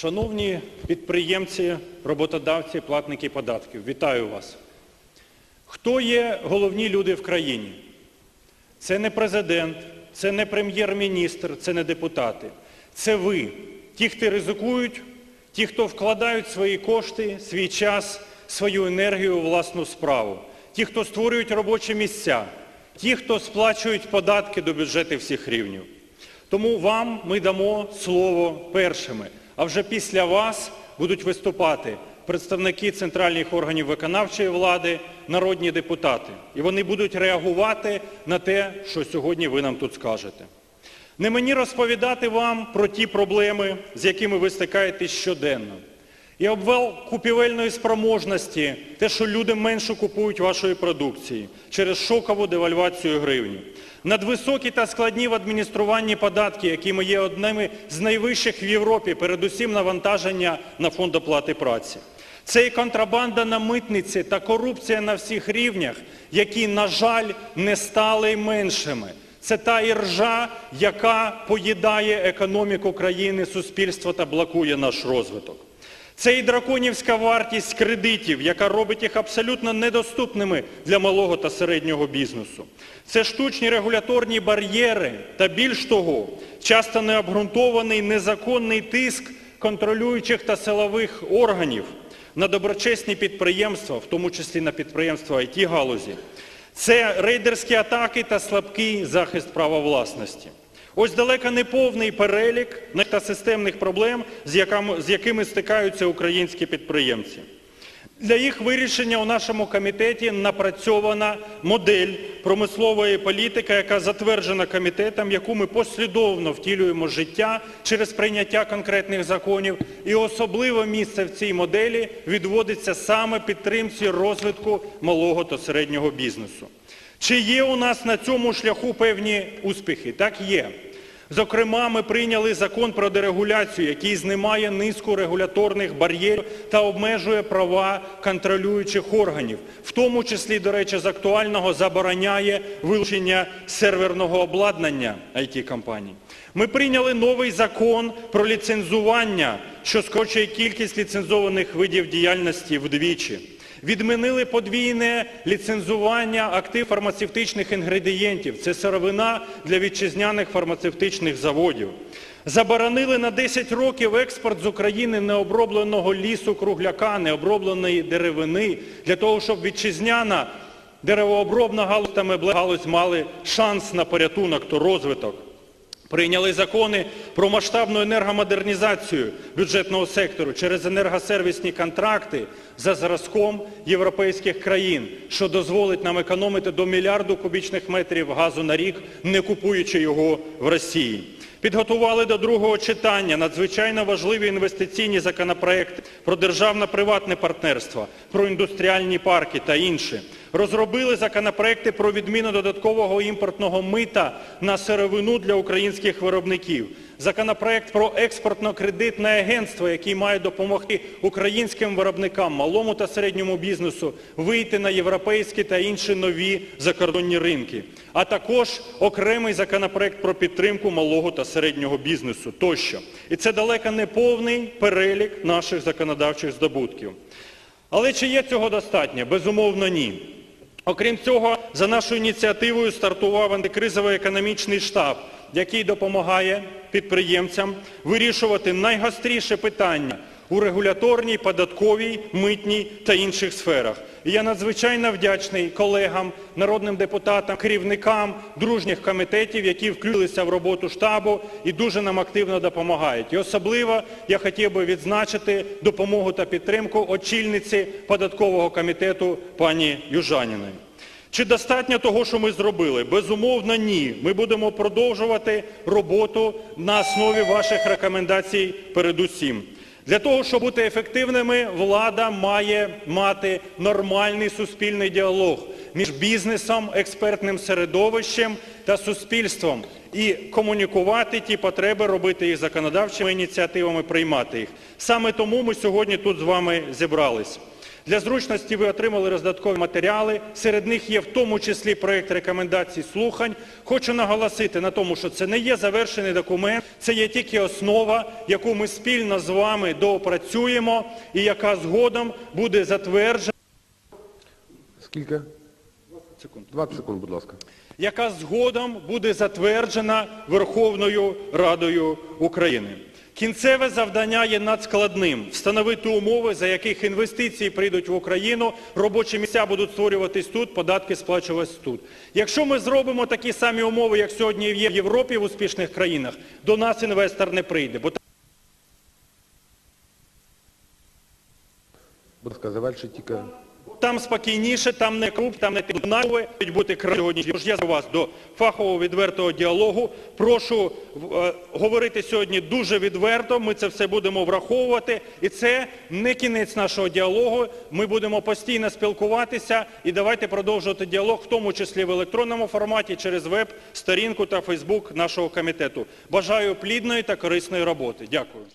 Шановні підприємці, роботодавці, платники податків, вітаю вас. Хто є головні люди в країні? Це не президент, це не прем'єр-міністр, це не депутати. Це ви, ті, хто ризикують, ті, хто вкладають свої кошти, свій час, свою енергію у власну справу, ті, хто створюють робочі місця, ті, хто сплачують податки до бюджетів всіх рівнів. Тому вам ми дамо слово першими, а вже після вас будуть виступати представники центральних органів виконавчої влади, народні депутати. І вони будуть реагувати на те, що сьогодні ви нам тут скажете. Не мені розповідати вам про ті проблеми, з якими ви стикаєтесь щоденно. І обвал купівельної спроможності, те, що люди менше купують вашої продукції через шокову девальвацію гривні. Надвисокі та складні в адмініструванні податки, якими є одними з найвищих в Європі, передусім навантаження на фонд оплати праці. Це і контрабанда на митниці та корупція на всіх рівнях, які, на жаль, не стали меншими. Це та іржа, яка поїдає економіку країни, суспільства та блокує наш розвиток. Це і драконівська вартість кредитів, яка робить їх абсолютно недоступними для малого та середнього бізнесу. Це штучні регуляторні бар'єри та більш того, часто необґрунтований незаконний тиск контролюючих та силових органів на доброчесні підприємства, в тому числі на підприємства IT-галузі. Це рейдерські атаки та слабкий захист права власності. Ось далеко не повний перелік та системних проблем, з якими, стикаються українські підприємці. Для їх вирішення у нашому комітеті напрацьована модель промислової політики, яка затверджена комітетом, яку ми послідовно втілюємо життя через прийняття конкретних законів. І особливе місце в цій моделі відводиться саме підтримці розвитку малого та середнього бізнесу. Чи є у нас на цьому шляху певні успіхи? Так є. Зокрема, ми прийняли закон про дерегуляцію, який знімає низку регуляторних бар'єрів та обмежує права контролюючих органів. В тому числі, до речі, з актуального забороняє вилучення серверного обладнання IT-компаній. Ми прийняли новий закон про ліцензування, що скорочує кількість ліцензованих видів діяльності вдвічі. Відмінили подвійне ліцензування актив фармацевтичних інгредієнтів. Це сировина для вітчизняних фармацевтичних заводів. Заборонили на 10 років експорт з України необробленого лісу кругляка, необробленої деревини, для того, щоб вітчизняна деревообробна галузь та меблегалузь мали шанс на порятунок та розвиток. Прийняли закони про масштабну енергомодернізацію бюджетного сектору через енергосервісні контракти за зразком європейських країн, що дозволить нам економити до мільярду кубічних метрів газу на рік, не купуючи його в Росії. Підготували до другого читання надзвичайно важливі інвестиційні законопроекти про державно-приватне партнерство, про індустріальні парки та інше. Розробили законопроекти про відміну додаткового імпортного мита на сировину для українських виробників. Законопроект про експортно-кредитне агентство, який має допомогти українським виробникам, малому та середньому бізнесу вийти на європейські та інші нові закордонні ринки. А також окремий законопроект про підтримку малого та середнього бізнесу тощо. І це далеко не повний перелік наших законодавчих здобутків. Але чи є цього достатньо? Безумовно, ні. Окрім цього, за нашою ініціативою стартував антикризовий економічний штаб, який допомагає підприємцям вирішувати найгостріше питання у регуляторній, податковій, митній та інших сферах. І я надзвичайно вдячний колегам, народним депутатам, керівникам дружніх комітетів, які включилися в роботу штабу і дуже нам активно допомагають. І особливо я хотів би відзначити допомогу та підтримку очільниці податкового комітету пані Южаніної. Чи достатньо того, що ми зробили? Безумовно, ні. Ми будемо продовжувати роботу на основі ваших рекомендацій передусім. Для того, щоб бути ефективними, влада має мати нормальний суспільний діалог між бізнесом, експертним середовищем та суспільством і комунікувати ті потреби, робити їх законодавчими ініціативами, приймати їх. Саме тому ми сьогодні тут з вами зібрались. Для зручності ви отримали роздаткові матеріали. Серед них є в тому числі проєкт рекомендацій слухань. Хочу наголосити на тому, що це не є завершений документ, це є тільки основа, яку ми спільно з вами доопрацюємо і яка згодом буде затверджена. Скільки? Секунд. 20 секунд, будь ласка. яка згодом буде затверджена Верховною Радою України. Кінцеве завдання є надскладним – встановити умови, за яких інвестиції прийдуть в Україну, робочі місця будуть створюватись тут, податки сплачуватись тут. Якщо ми зробимо такі самі умови, як сьогодні є в Європі в успішних країнах, до нас інвестор не прийде. Будь ласка, завершіть тільки. Там спокійніше, там не круп, там не піднави, мають бути краще сьогодні. Тож я за вас до фахового відвертого діалогу. Прошу е, говорити сьогодні дуже відверто, ми це все будемо враховувати. І це не кінець нашого діалогу. Ми будемо постійно спілкуватися і давайте продовжувати діалог, в тому числі в електронному форматі, через веб, сторінку та фейсбук нашого комітету. Бажаю плідної та корисної роботи. Дякую.